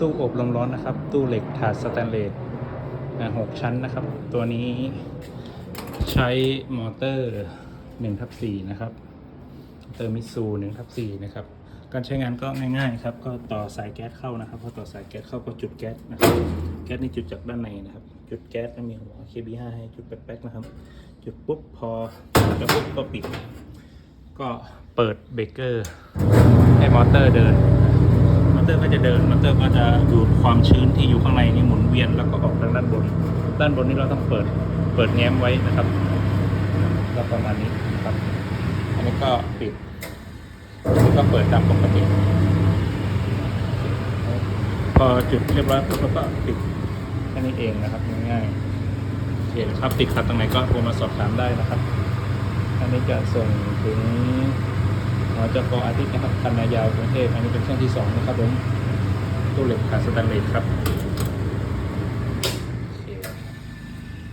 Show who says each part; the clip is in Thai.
Speaker 1: ตู้อบลมร้อนนะครับ ตู้เหล็กถาดสแตนเลสหกชั้นนะครับ ตัวนี้ใช้มอเตอร์1ทับ4นะครับเตอร์มิสู1ทับ4นะครับ การใช้งานก็ง่ายๆครับ ก็ต่อสายแก๊สเข้านะครับ พอต่อสายแก๊สเข้าก็จุดแก๊สนะครับ แก๊สนี่จุดจากด้านในนะครับ จุดแก๊สแล้วมีหัว KB5 ให้จุดแป๊กๆนะครับ จุดปุ๊บพอจะปุ๊บก็ปิด ก็เปิดเบรกเกอร์ให้มอเตอร์เดิน เตอร์ก็จะเดินมอเตอร์ก็จะดูดความชื้นที่อยู่ข้างในนี่หมุนเวียนแล้วก็ออกทางด้านบน ด้านบนนี้เราต้องเปิดเปิดแง้มไว้นะครับแล้วประมาณนี้นครับ อันนี้ก็ปิดนี้ก็เปิดตามปกติพอจุดเรียบร้อยปุ๊บเราก็ปิดแค่นี้เองนะครับง่ายๆโอเคนครับติดขัดตรงไหนก็โทรมาสอบถามได้นะครับ อันนี้จะส่งถึง อจกอาทิตย์นะครับคันนายาวกรุงเทพอันนี้เป็นช่องที่สองนะครับผมตู้เหล็กขาดสแตนเลสครับ